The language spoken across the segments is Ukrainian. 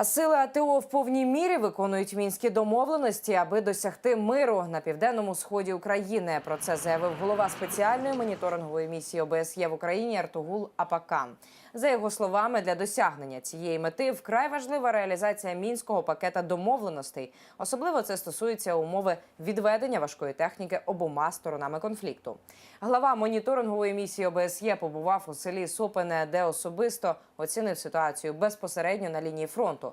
А сили АТО в повній мірі виконують мінські домовленості, аби досягти миру на південному сході України. Про це заявив голова спеціальної моніторингової місії ОБСЄ в Україні Артугул Апакан. За його словами, для досягнення цієї мети вкрай важлива реалізація мінського пакета домовленостей. Особливо це стосується умови відведення важкої техніки обома сторонами конфлікту. Глава моніторингової місії ОБСЄ побував у селі Сопене, де особисто оцінив ситуацію безпосередньо на лінії фронту.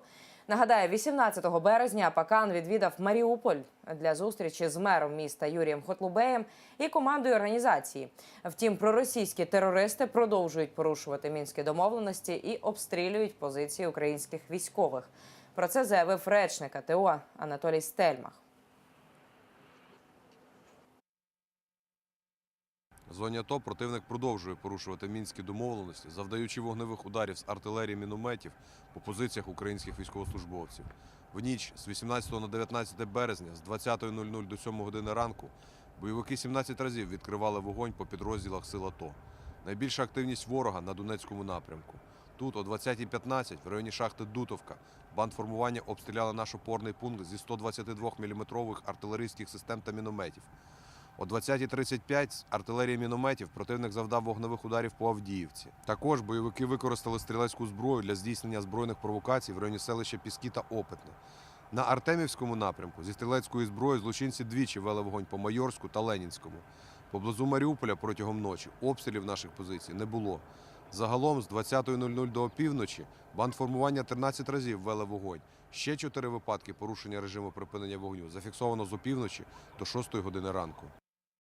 Нагадаю, 18 березня Пакан відвідав Маріуполь для зустрічі з мером міста Юрієм Хотлубеєм і командою організації. Втім, проросійські терористи продовжують порушувати мінські домовленості і обстрілюють позиції українських військових. Про це заявив речник АТО Анатолій Стельмах. Зоні АТО противник продовжує порушувати мінські домовленості, завдаючи вогневих ударів з артилерії мінометів по позиціях українських військовослужбовців. В ніч з 18 на 19 березня з 20.00 до 7 години ранку бойовики 17 разів відкривали вогонь по підрозділах сил АТО. Найбільша активність ворога на Донецькому напрямку. Тут о 20.15 в районі шахти Дутовка бандформування обстріляли наш опорний пункт зі 122 мм артилерійських систем та мінометів. О 20.35 з артилерії мінометів противник завдав вогневих ударів по Авдіївці. Також бойовики використали стрілецьку зброю для здійснення збройних провокацій в районі селища Піски та Опитне. На Артемівському напрямку зі стрілецької зброї злочинці двічі вели вогонь по Майорську та Ленінському. Поблизу Маріуполя протягом ночі обстрілів наших позицій не було. Загалом з 20.00 до опівночі бандформування 13 разів вели вогонь. Ще чотири випадки порушення режиму припинення вогню зафіксовано з опівночі до 6 години ранку.